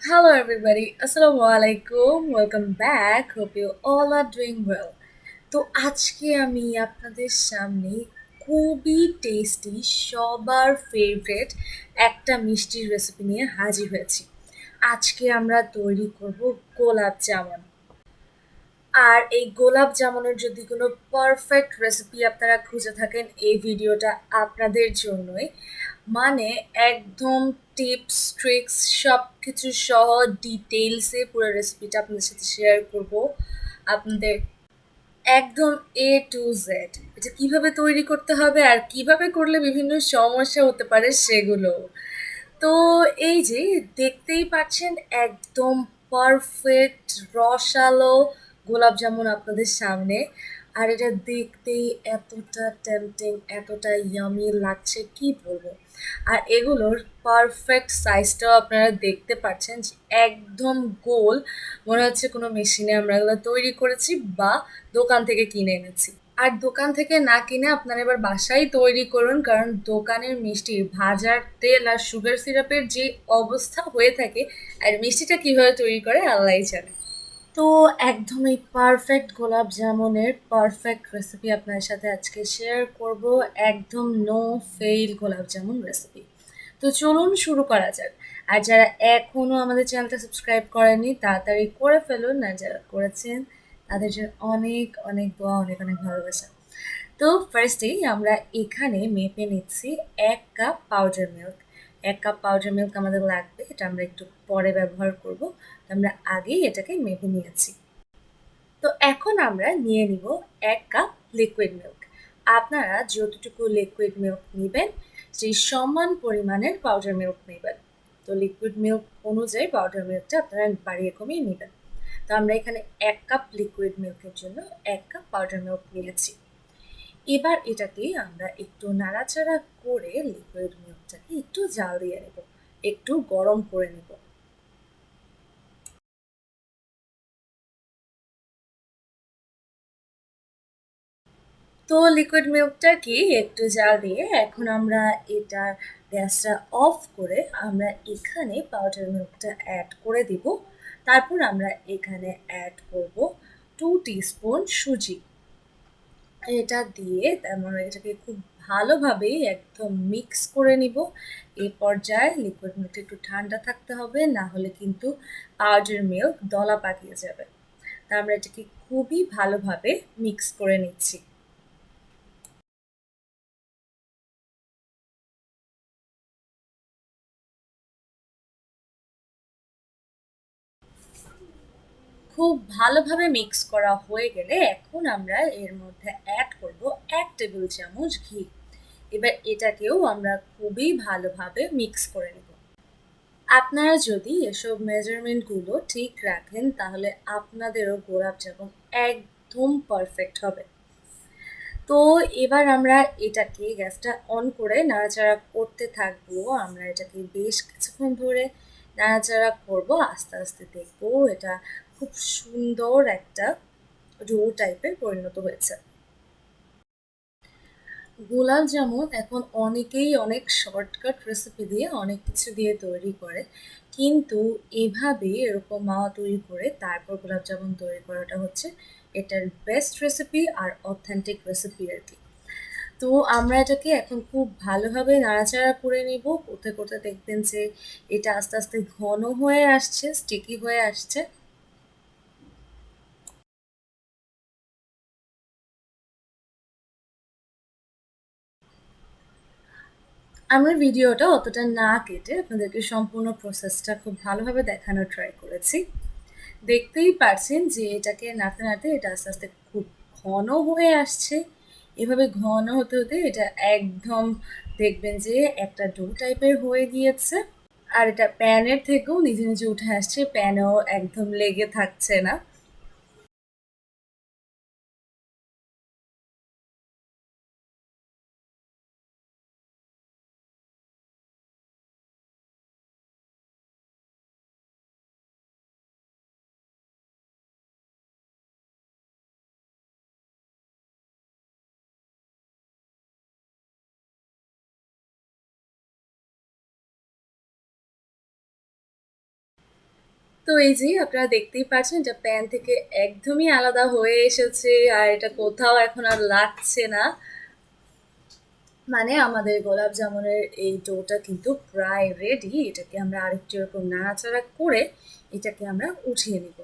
Hello, everybody. Assalamu alaikum. Welcome back. Hope you all are doing well. তো আজকে আমি আপনাদের সামনে খুবই টেস্টি সবার ফেভারেট একটা মিষ্টির রেসিপি নিয়ে হাজির হয়েছি আজকে আমরা তৈরি করব গোলাপ জামুন আর এই গোলাপ জামুনের যদি কোনো পারফেক্ট রেসিপি আপনারা খুঁজে থাকেন এই ভিডিওটা আপনাদের জন্যই মানে একদম টিপস ট্রিক্স সব কিছু সহ ডিটেলসে পুরো রেসিপিটা আপনাদের সাথে শেয়ার করব। আপনাদের একদম এ টু জেড এটা কীভাবে তৈরি করতে হবে আর কীভাবে করলে বিভিন্ন সমস্যা হতে পারে সেগুলো। তো এই যে দেখতেই পাচ্ছেন একদম পারফেক্ট রসালো গোলাপ জামুন আপনাদের সামনে। আর এটা দেখতেই এতটা টেম্পটিং এতটা ইয়ামি লাগছে, কি বলব? আর এগুলোর পারফেক্ট সাইজটাও আপনারা দেখতে পাচ্ছেন যে একদম গোল। মনে হচ্ছে কোনো মেশিনে আমরা এগুলো তৈরি করেছি বা দোকান থেকে কিনে এনেছি। আর দোকান থেকে না কিনে আপনারা এবার বাসায় তৈরি করুন, কারণ দোকানের মিষ্টি ভাজার তেল আর সুগার সিরাপের যে অবস্থা হয়ে থাকে, আর মিষ্টিটা কীভাবে তৈরি করে আল্লাহ জানে। তো একদমই পারফেক্ট গোলাপ জামুনের পারফেক্ট রেসিপি আপনার সাথে আজকে শেয়ার করব। একদম নো ফেইল গোলাপ জামুন রেসিপি তো চলুন শুরু করা যাক। আর যারা এখনও আমাদের চ্যানেলটা সাবস্ক্রাইব করেনি তাড়াতাড়ি করে ফেলুন, আর যারা করেছেন, তাদের জন্য অনেক অনেক দোয়া, অনেক অনেক ভালোবাসা। তো ফার্স্টেই আমরা এখানে মেপে নিচ্ছি এক কাপ পাউডার মিল্ক এক কাপ পাউডার মিল্ক আমাদের লাগবে, এটা আমরা একটু পরে ব্যবহার করব। আমরা আগেই এটাকে মেপে নিয়েছি। তো এখন আমরা নিয়ে নিব এক কাপ লিকুইড মিল্ক আপনারা যতটুকু লিকুইড মিল্ক নেবেন, সেই সমান পরিমাণের পাউডার মিল্ক নেবেন। তো লিকুইড মিল্ক অনুযায়ী পাউডার মিল্কটা আপনারা বাড়িয়ে কমিয়ে নেবেন। তো আমরা এখানে এক কাপ লিকুইড মিল্কের জন্য এক কাপ পাউডার মিল্ক নিয়েছি। এবার এটাকে আমরা একটু নাড়াচাড়া করে লিকুইড মিল্কটাকে একটু জাল দিয়ে নেব। একটু গরম করে নেব। তো লিকুইড মিল্কটা কি একটু জাল দিয়ে এখন আমরা এটা গ্যাসটা অফ করে আমরা এখানে পাউডার মিল্কটা অ্যাড করে দিব। তারপর আমরা এখানে অ্যাড করব টু টিস্পুন সুজি। এটা দিয়ে তারপর এটাকে খুব ভালোভাবে একদম মিক্স করে নিব। এই পর্যায়ে লিকুইড মিল্ক একটু ঠান্ডা থাকতে হবে, না হলে কিন্তু পাউডার মিল্ক দলা পাকিয়ে যাবে। তা আমরা এটাকে খুবই ভালোভাবে মিক্স করে নিচ্ছি। খুব ভালোভাবে মিক্স করা হয়ে গেলে এখন আমরা এর মধ্যে অ্যাড করব এক টেবিল চামচ ঘি। এবার এটাকেও আমরা খুবই ভালোভাবে মিক্স করে নেব। আপনারা যদি এসব মেজারমেন্টগুলো ঠিক রাখেন, তাহলে আপনাদেরও গোলাপ জামুন একদম পারফেক্ট হবে। তো এবার আমরা এটাকে গ্যাসটা অন করে নাড়াচাড়া করতে থাকব। আমরা এটাকে বেশ কিছুক্ষণ ধরে নাড়াচাড়া করব। আস্তে আস্তে দেখব এটা খুব সুন্দর একটা রো টাইপের পরিণত হয়েছে। গোলাপ জামুন এখন অনেকেই অনেক শর্টকাট রেসিপি দিয়ে অনেক কিছু দিয়ে তৈরি করে, কিন্তু এভাবে এরকম মাওয়া তৈরি করে তারপর গোলাপ জামুন তৈরি করাটা হচ্ছে এটার বেস্ট রেসিপি আর অথেন্টিক রেসিপি আর কি। তো আমরা এটাকে এখন খুব ভালোভাবে নাড়াচাড়া করে নিব, করতে করতে দেখবেন যে এটা আস্তে আস্তে ঘন হয়ে আসছে স্টিকি হয়ে আসছে। আমার ভিডিওটা অতটা না কেটে আপনাদেরকে সম্পূর্ণ প্রসেসটা খুব ভালোভাবে দেখানোর ট্রাই করেছি। দেখতেই পারছেন যে এটাকে নাড়তে নাড়তে এটা আস্তে আস্তে খুব ঘন হয়ে আসছে। এভাবে ঘন হতে হতে এটা একদম দেখবেন যে একটা ডো টাইপের হয়ে গিয়েছে। আর এটা প্যানের থেকেও নিজে নিজে উঠে আসছে প্যানেও একদম লেগে থাকছে না। তো এই যে আপনারা দেখতেই পাচ্ছেন এটা প্যান থেকে একদমই আলাদা হয়ে এসেছে আর এটা কোথাও এখন আর লাগছে না। মানে আমাদের গোলাপ জামুনের এই ডোটা কিন্তু প্রায় রেডি এটাকে আমরা আরেকটু এরকম নাড়াচাড়া করে এটাকে আমরা উঠিয়ে নিব।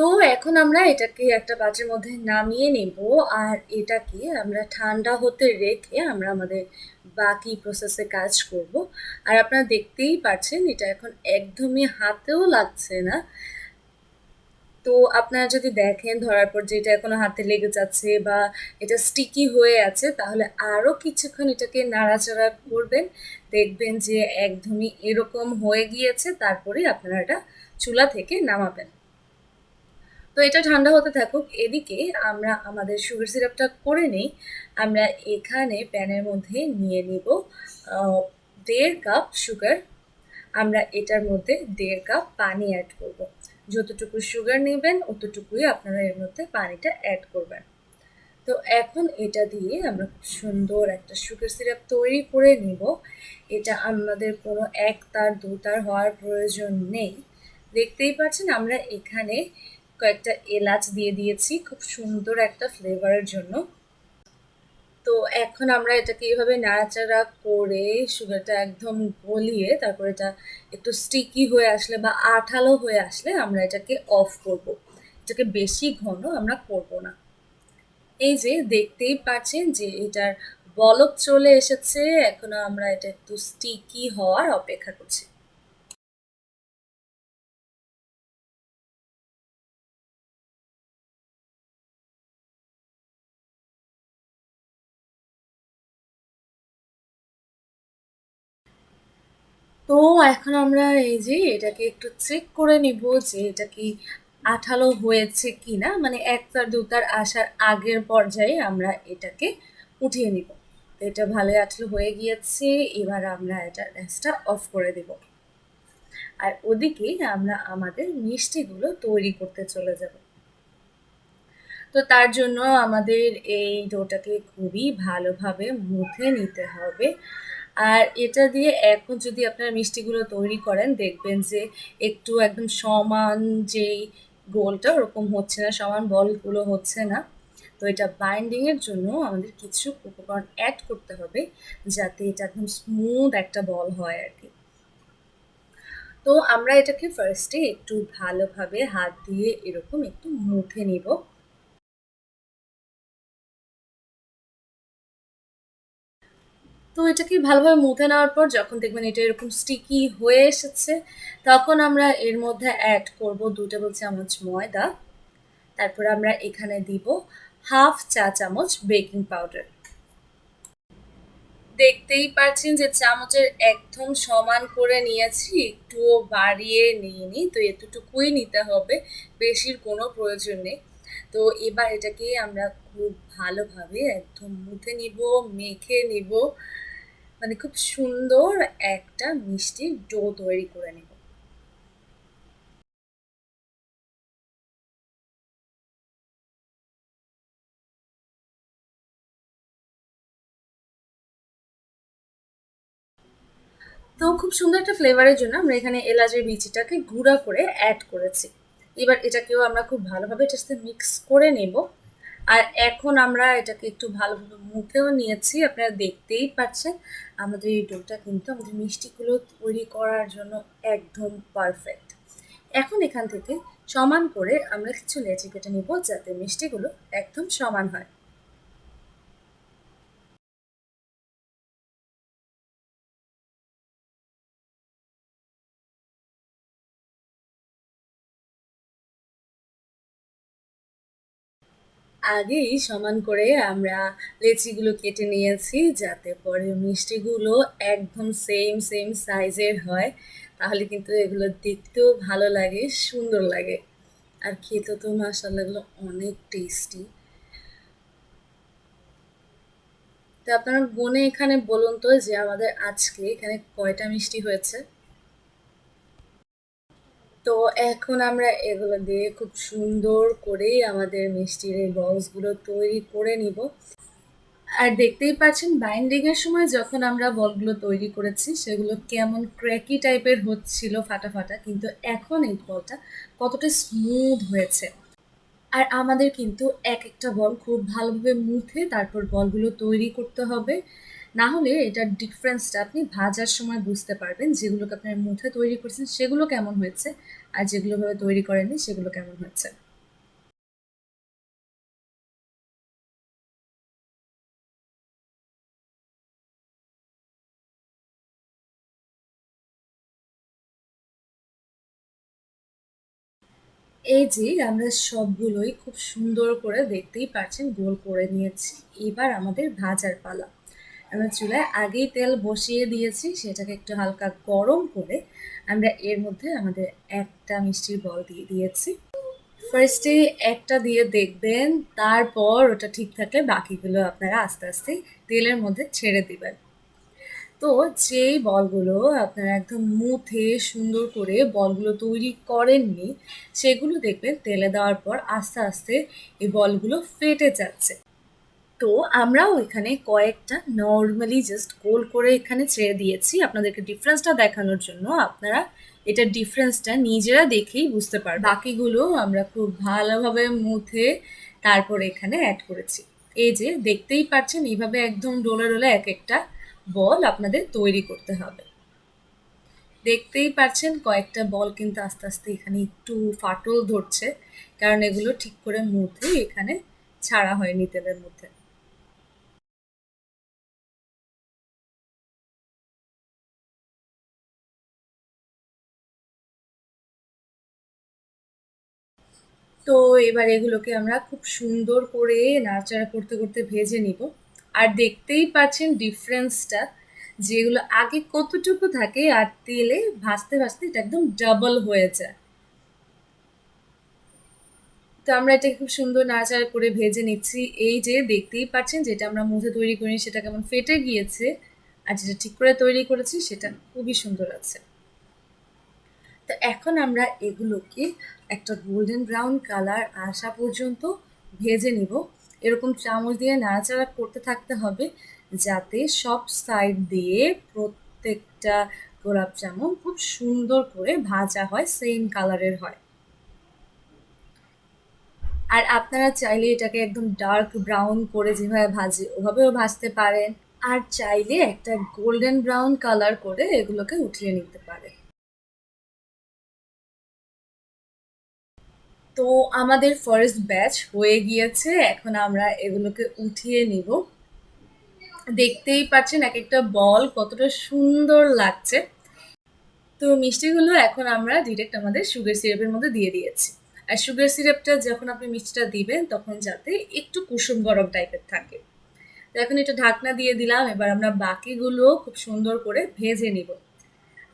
তো এখন আমরা এটাকে একটা পাত্রের মধ্যে নামিয়ে নেব আর এটাকে আমরা ঠান্ডা হতে রেখে আমরা আমাদের বাকি প্রসেসে কাজ করব। আর আপনারা দেখতেই পাচ্ছেন এটা এখন একদমই হাতেও লাগছে না। তো আপনারা যদি দেখেন ধরার পর যে এটা এখনও হাতে লেগে যাচ্ছে বা এটা স্টিকি হয়ে আছে, তাহলে আরও কিছুক্ষণ এটাকে নাড়াচাড়া করবেন। দেখবেন যে একদমই এরকম হয়ে গিয়েছে তারপরেই আপনারা এটা চুলা থেকে নামাবেন। তো এটা ঠান্ডা হতে থাকুক, এদিকে আমরা আমাদের সুগার সিরাপটা করে নিই, আমরা এখানে প্যানের মধ্যে নিয়ে নিব দেড় কাপ সুগার আমরা এটার মধ্যে দেড় কাপ পানি অ্যাড করব। যতটুকু সুগার নেবেন, অতটুকুই আপনারা এর মধ্যে পানিটা অ্যাড করবেন। তো এখন এটা দিয়ে আমরা খুব সুন্দর একটা সুগার সিরাপ তৈরি করে নিব। এটা আমাদের কোনো এক তার, দু তার হওয়ার প্রয়োজন নেই। দেখতেই পাচ্ছেন, আমরা এখানে কয়েকটা এলাচ দিয়ে দিয়েছি, খুব সুন্দর একটা ফ্লেভারের জন্য। তো এখন আমরা এটাকে এইভাবে নাড়াচাড়া করে সুগারটা একদম গলিয়ে তারপর এটা একটু স্টিকি হয়ে আসলে বা আঠালো হয়ে আসলে আমরা এটাকে অফ করব। এটাকে বেশি ঘন আমরা করব না। এই যে দেখতেই পাচ্ছেন যে এটার বলক চলে এসেছে, এখনও আমরা এটা একটু স্টিকি হওয়ার অপেক্ষা করছি। তো এখন আমরা এই যে এটাকে একটু চেক করে নিব যে এটা কি আঠালো হয়েছে কি না মানে একটার দুটার আসার আগের পর্যায়ে আমরা এটাকে উঠিয়ে নিব। এটা ভালোই আঠালো হয়ে গিয়েছে, এবার আমরা এটা গ্যাসটা অফ করে দেব। আর ওদিকে আমরা আমাদের মিষ্টিগুলো তৈরি করতে চলে যাব। তো তার জন্য আমাদের এই ডোটাকে খুবই ভালোভাবে মুথে নিতে হবে। আর এটা দিয়ে এখন যদি আপনারা মিষ্টিগুলো তৈরি করেন, দেখবেন যে একটু একদম সমান যেই গোলটা ওরকম হচ্ছে না, সমান বলগুলো হচ্ছে না। তো এটা বাইন্ডিংয়ের জন্য আমাদের কিছু উপকরণ অ্যাড করতে হবে যাতে এটা একদম স্মুথ একটা বল হয় আর কি। তো আমরা এটাকে ফার্স্টে একটু ভালোভাবে হাত দিয়ে এরকম একটু মুখে নিব। তো এটাকে ভালোভাবে মুথে নেওয়ার পর যখন দেখবেন এটা এরকম স্টিকি হয়ে এসেছে, তখন আমরা এর মধ্যে অ্যাড করব দু টেবিল চামচ ময়দা। তারপর আমরা এখানে দিব হাফ চা চামচ বেকিং পাউডার দেখতেই পাচ্ছেন যে চামচের একদম সমান করে নিয়েছি, একটুও বাড়িয়ে নিইনি, তো এতটুকুই নিতে হবে, বেশির কোনো প্রয়োজন নেই। তো এবার এটাকে আমরা খুব ভালোভাবে একদম মুখে নিব, মেখে নিব। মানে খুব সুন্দর একটা মিষ্টি ডো তৈরি করে নেব। তো খুব সুন্দর একটা ফ্লেভারের জন্য আমরা এখানে এলাচের বিচিটাকে গুঁড়া করে অ্যাড করেছি। এবার এটাকেও আমরা খুব ভালোভাবে এটার সাথে মিক্স করে নেব। আর এখন আমরা এটাকে একটু ভালোভাবে মুখেও নিয়েছি, আপনারা দেখতেই পাচ্ছেন। আমাদের এই ডোটা কিন্তু আমাদের মিষ্টিগুলো তৈরি করার জন্য একদম পারফেক্ট এখন এখান থেকে সমান করে আমরা কিছু লেচি কেটে নেব যাতে মিষ্টিগুলো একদম সমান হয়। আগেই সমান করে আমরা লেচিগুলো কেটে নিয়েছি যাতে পরে মিষ্টিগুলো একদম সেম সেম সাইজের হয়। তাহলে কিন্তু এগুলো দেখতেও ভালো লাগে, সুন্দর লাগে। আর খেতে তো মাসাল্লাহ এগুলো অনেক টেস্টি তো আপনারা গুনে এখানে বলুন তো যে আমাদের আজকে এখানে কয়টা মিষ্টি হয়েছে? তো এখন আমরা এগুলো দিয়ে খুব সুন্দর করেই আমাদের মিষ্টির এই বলসগুলো তৈরি করে নিব। আর দেখতেই পাচ্ছেন বাইন্ডিং এর সময় যখন আমরা বলগুলো তৈরি করেছি, সেগুলো কেমন ক্র্যাকি টাইপের হচ্ছিল ফাটা ফাটা কিন্তু এখন এই বলটা কতটা স্মুথ হয়েছে। আর আমাদের কিন্তু এক একটা বল খুব ভালোভাবে মুথে তারপর বলগুলো তৈরি করতে হবে। না হলে এটার ডিফারেন্সটা আপনি ভাজার সময় বুঝতে পারবেন যেগুলোকে আপনার মুথে তৈরি করছেন, সেগুলো কেমন হয়েছে আর যেগুলোভাবে তৈরি করেননি, সেগুলো কেমন হয়েছে। এই যে আমরা সবগুলোই খুব সুন্দর করে দেখতেই পাচ্ছেন গোল করে নিয়েছি। এবার আমাদের ভাজার পালা। আমরা চুলায় আগেই তেল বসিয়ে দিয়েছি, সেটাকে একটু হালকা গরম করে আমরা এর মধ্যে আমাদের একটা মিষ্টির বল দিয়ে দিয়েছি। ফার্স্টে একটা দিয়ে দেখবেন, তারপর ওটা ঠিক থাকলে বাকিগুলো আপনারা আস্তে আস্তে তেলের মধ্যে ছেড়ে দিবেন। তো যেই বলগুলো আপনারা একদম মুথে সুন্দর করে বলগুলো তৈরি করেননি, সেগুলো দেখবেন তেলে দেওয়ার পর আস্তে আস্তে এই বলগুলো ফেটে যাচ্ছে। তো আমরাও এখানে কয়েকটা নর্মালি জাস্ট গোল করে এখানে ছেড়ে দিয়েছি। আপনাদেরকে ডিফারেন্সটা দেখানোর জন্য আপনারা এটা ডিফারেন্সটা নিজেরা দেখেই বুঝতে পারবেন। বাকিগুলো আমরা খুব ভালোভাবে মুথে তারপরে এখানে অ্যাড করেছি। এই যে দেখতেই পাচ্ছেন, এইভাবে একদম ডোলে ডোলে এক একটা বল আপনাদের তৈরি করতে হবে। দেখতেই পাচ্ছেন কয়েকটা বল কিন্তু আস্তে আস্তে এখানে একটু ফাটল ধরছে, কারণ এগুলো ঠিক করে মুথে এখানে ছাড়া হয়নি তেলের মধ্যে। তো এবার এগুলোকে আমরা খুব সুন্দর করে নাড়াচাড়া করতে করতে ভেজে নিব। আর দেখতেই পাচ্ছেন ডিফারেন্সটা যেগুলো আগে কতটুকু থাকে আর তেলে ভাজতে ভাজতে এটা একদম ডাবল হয়ে যায় তো আমরা এটাকে খুব সুন্দর নাড়াচাড়া করে ভেজে নিচ্ছি। এই যে দেখতেই পাচ্ছেন যেটা আমরা মুখে তৈরি করি সেটা কেমন ফেটে গিয়েছে আর যেটা ঠিক করে তৈরি করেছি, সেটা খুবই সুন্দর আছে। তো এখন আমরা এগুলোকে একটা গোল্ডেন ব্রাউন কালার আসা পর্যন্ত ভেজে নিব। এরকম চামচ দিয়ে নাড়াচাড়া করতে থাকতে হবে যাতে সব সাইড দিয়ে প্রত্যেকটা গোলাপ জামুন খুব সুন্দর করে ভাজা হয় সেম কালারের হয়। আর আপনারা চাইলে এটাকে একদম ডার্ক ব্রাউন করে যেভাবে ভাজে, ওভাবেও ভাজতে পারেন। আর চাইলে একটা গোল্ডেন ব্রাউন কালার করে এগুলোকে উঠিয়ে নিতে পারেন। তো আমাদের ফার্স্ট ব্যাচ হয়ে গিয়েছে, এখন আমরা এগুলোকে উঠিয়ে নিব। দেখতেই পাচ্ছেন এক একটা বল কতটা সুন্দর লাগছে। তো মিষ্টিগুলো এখন আমরা ডিরেক্ট আমাদের সুগার সিরাপের মধ্যে দিয়ে দিয়েছি। আর সুগার সিরাপটা যখন আপনি মিষ্টিটা দিবেন, তখন যাতে একটু কুসুম গরম টাইপের থাকে। তো এখন এটা ঢাকনা দিয়ে দিলাম, এবার আমরা বাকিগুলো খুব সুন্দর করে ভেজে নিব।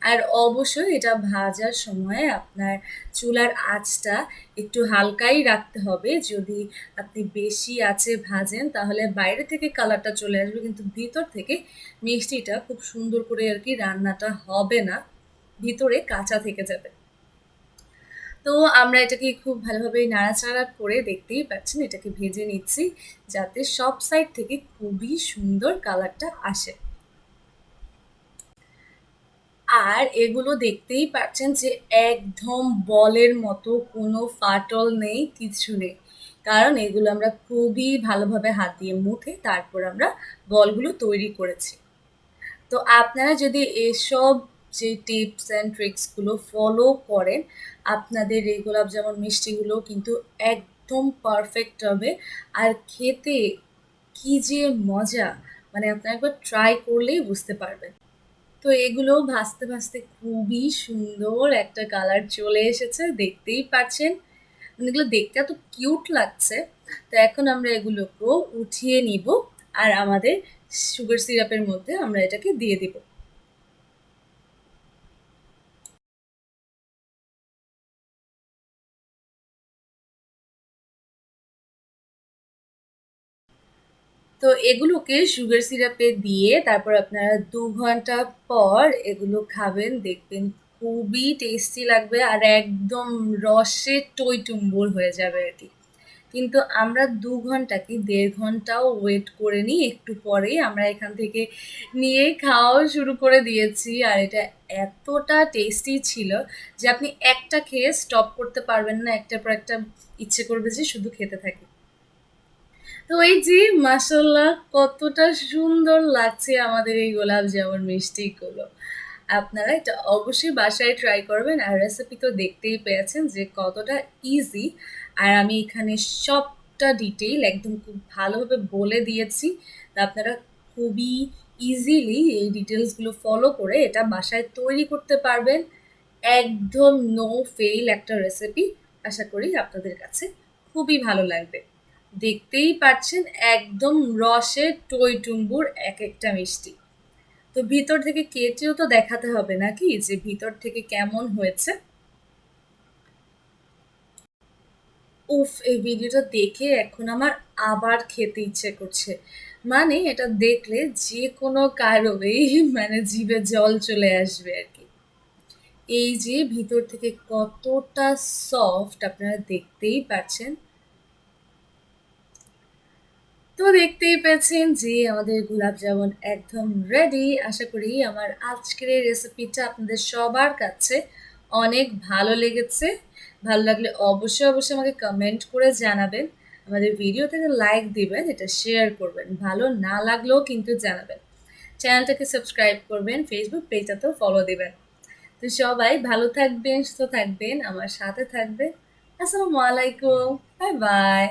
আর অবশ্যই এটা ভাজার সময় আপনার চুলার আঁচটা একটু হালকাই রাখতে হবে। যদি আপনি বেশি আঁচে ভাজেন, তাহলে বাইরে থেকে কালারটা চলে আসবে, কিন্তু ভিতর থেকে মিষ্টিটা খুব সুন্দর করে আর কি রান্নাটা হবে না। ভিতরে কাঁচা থেকে যাবে। তো আমরা এটাকে খুব ভালোভাবে নাড়াচাড়া করে দেখতেই পাচ্ছেন, এটাকে ভেজে নিচ্ছি, যাতে সব সাইড থেকে খুবই সুন্দর কালারটা আসে। আর এগুলো দেখতেই পাচ্ছেন যে একদম বলের মতো কোনো ফাটল নেই কিছু নেই। কারণ এগুলো আমরা খুবই ভালোভাবে হাত দিয়ে মুখে তারপর আমরা বলগুলো তৈরি করেছি। তো আপনারা যদি এসব যে টিপস অ্যান্ড ট্রিক্সগুলো ফলো করেন, আপনাদের এই গোলাপ যেমন মিষ্টিগুলো কিন্তু একদম পারফেক্ট হবে। আর খেতে কি যে মজা! মানে আপনারা একবার ট্রাই করলেই বুঝতে পারবেন। তো এগুলো ভাসতে ভাসতে খুবই সুন্দর একটা কালার চলে এসেছে, দেখতেই পাচ্ছেন। মানে এগুলো দেখতে এত কিউট লাগছে। তো এখন আমরা এগুলোকেও উঠিয়ে নিব আর আমাদের সুগার সিরাপের মধ্যে আমরা এটাকে দিয়ে দিব। তো এগুলোকে সুগার সিরাপে দিয়ে তারপর আপনারা দু ঘণ্টা পর এগুলো খাবেন, দেখবেন খুবই টেস্টি লাগবে আর একদম রসে টইটুম্বুর হয়ে যাবে আর কি। কিন্তু আমরা দু ঘণ্টা কি দেড় ঘন্টাও ওয়েট করে নিই, একটু পরেই আমরা এখান থেকে নিয়ে খাওয়াও শুরু করে দিয়েছি। আর এটা এতটা টেস্টি ছিল যে আপনি একটা খেয়ে স্টপ করতে পারবেন না, একটার পর একটা ইচ্ছে করবে যে শুধু খেতে থাকি। তো এই যে মাসাল্লাহ কতটা সুন্দর লাগছে আমাদের এই গোলাপ জামুন মিষ্টিগুলো। আপনারা এটা অবশ্যই বাসায় ট্রাই করবেন, আর রেসিপি তো দেখতেই পেয়েছেন যে কতটা ইজি আর আমি এখানে সবটা ডিটেইল একদম খুব ভালোভাবে বলে দিয়েছি, তা আপনারা খুবই ইজিলি এই ডিটেলসগুলো ফলো করে এটা বাসায় তৈরি করতে পারবেন। একদম নো ফেল একটা রেসিপি আশা করি আপনাদের কাছে খুবই ভালো লাগবে। দেখতেই পাচ্ছেন একদম রসে টইটুম্বুর এক একটা মিষ্টি। তো ভিতর থেকে কেটেও তো দেখাতে হবে নাকি যে ভিতর থেকে কেমন হয়েছে? উফ, এই ভিডিওটা দেখে এখন আমার আবার খেতে ইচ্ছে করছে। মানে এটা দেখলে যে কোনো কারোরই মানে জিভে জল চলে আসবে আর কি। এই যে ভিতর থেকে কতটা সফট আপনারা দেখতেই পাচ্ছেন তো দেখতেই পেয়েছেন যে আমাদের গোলাপ জামুন একদম রেডি আশা করি আমার আজকের এই রেসিপিটা আপনাদের সবার কাছে অনেক ভালো লেগেছে। ভালো লাগলে অবশ্যই অবশ্যই আমাকে কমেন্ট করে জানাবেন। আমাদের ভিডিওতে লাইক দিবেন, এটা শেয়ার করবেন। ভালো না লাগলেও কিন্তু জানাবেন। চ্যানেলটাকে সাবস্ক্রাইব করবেন ফেসবুক পেজটাতেও ফলো দিবেন। তো সবাই ভালো থাকবেন, সুস্থ থাকবেন, আমার সাথে থাকবেন। আসসালামু আলাইকুম। Bye bye